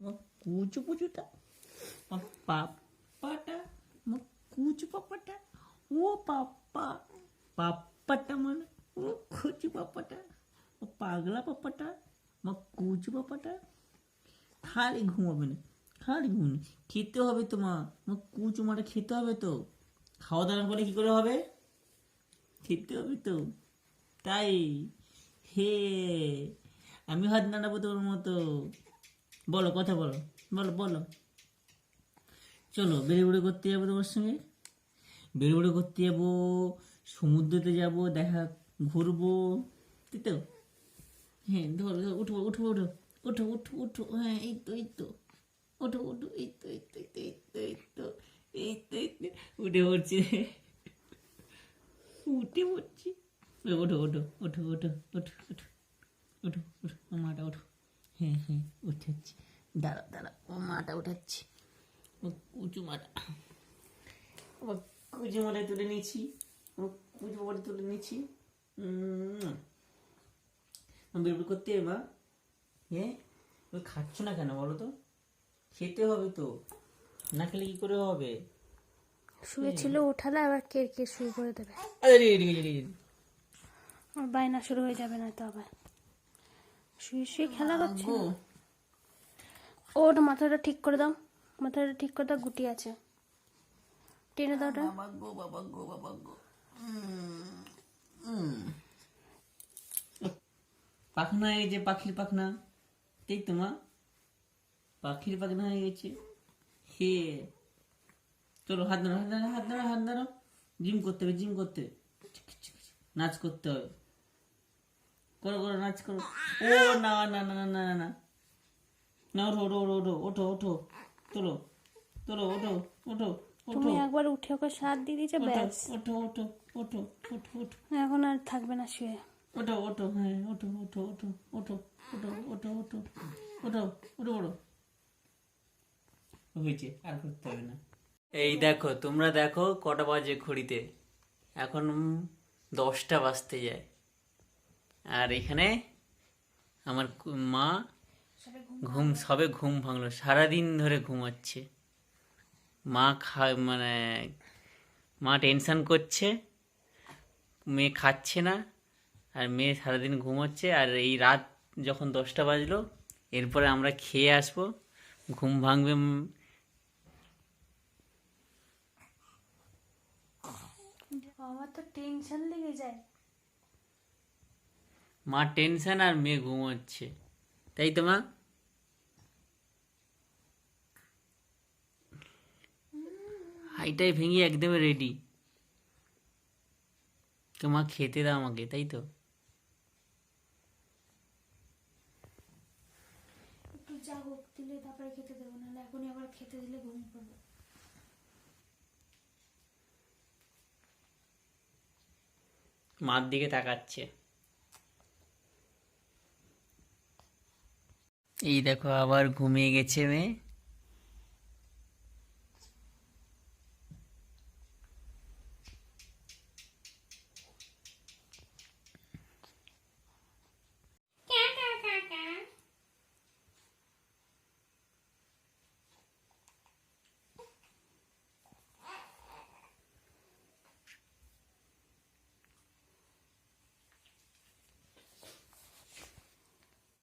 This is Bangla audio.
মা কুচু পুচুটা মা পাপ্পাটা মা কুচু পাপ্পাটা ও পাপ্পা পাপ্পাটা মানে ও কুচু পাপ্পাটা ও পাগলা পাপ্পাটা মা কুচু পাপ্পাটা খালি ঘুমাবে না খালি ঘুমনি খেতে হবে তো মা মা কুচু মাটা খেতে হবে তো খাওয়া দাওয়া করে কি করে হবে খেতে হবে তো তাই হে আমি হাত নাড়াবো তোর মতো বলো কথা বলো বলো বলো চলো বেড়ে করতে যাব তোমার সঙ্গে বেড়ে করতে যাব সমুদ্রতে যাব দেখা ঘুরবো তাই তো হ্যাঁ ধরো ধরো, উঠবো উঠো উঠো উঠো উঠো উঠো হ্যাঁ এই তো এই তো ওঠো ওঠো এই তো এই তো এই তো এই তো এই তো এই তো উঠে পড়ছি উঠে পড়ছি ওঠো ওঠো ওঠো ওঠো ওঠো ওঠো ওঠো ওঠো মাটা ওঠো হ্যাঁ হ্যাঁ উঠাচ্ছি দাঁড়া দাঁড়া ও মাটা উঠাচ্ছি। ও উঁচু মাটা। ও কুচু মাটায় তুলে নিয়েছি ও কুচু মাটা তুলে নিয়েছি বের বের করতে মা। হ্যাঁ ওই খাচ্ছ না কেন বলো তো? খেতে হবে তো। না খেলে কি করে হবে? শুয়েছিল উঠালে আবার কে কে শুরু করে দেবে? আরে বায়না শুরু হয়ে যাবে না তো আবার। শুয়ে শুয়ে খেলা করছে ওর মাথাটা ঠিক করে দাও। মাথাটা ঠিক করে দাও গুটি আছে। টেনে দাও ওটা। পাখনা পাখির পাখনা তাই তো মা। পাখির পাখনা হয়ে গেছে। হে। চলো হাত ধরো হাত ধরো হাত ধরো হাত ধরো জিম করতে হবে জিম করতে হবে। নাচ করতে হবে। করো করো নাচ করো ও না না না না না না না ওঠো ওঠো ওঠো ওঠো ওঠো তোলো তোলো ওঠো ওঠো তুমি একবার উঠে ওকে সাত দিয়ে দিয়েছ ব্যাস ওঠো ওঠো ওঠো ওঠো ওঠো এখন আর থাকবে না শুয়ে ওঠো ওঠো হ্যাঁ ওঠো ওঠো ওঠো ওঠো ওঠো ওঠো ওঠো ওঠো ওঠো ওঠো হয়েছে আর করতে হবে না এই দেখো তোমরা দেখো কটা বাজে ঘড়িতে এখন দশটা বাজতে যায় আর এখানে আমার মা ঘুম সবে ঘুম ভাঙলো। সারাদিন ধরে ঘুমাচ্ছে। মা খা মানে মা টেনশান করছে। মেয়ে খাচ্ছে না। আর মেয়ে সারাদিন ঘুমাচ্ছে। আর এই রাত যখন দশটা বাজলো এরপরে আমরা খেয়ে আসব। ঘুম ভাঙবে আমার তো টেনশন লেগে যায়। মা টেনশন আর মেয়ে ঘুমোচ্ছে। তাই তো মা? হাইটাই ভেঙে একদম রেডি তো মা খেতে দাও আমাকে তাই তো? একটু জাগুক দিলে তারপরে খেতে দেবো নাহলে এখনই আবার খেতে দিলে ঘুমিয়ে পড়বে। মার দিকে তাকাচ্ছে। এই দেখো আবার ঘুমিয়ে গেছে মেয়ে।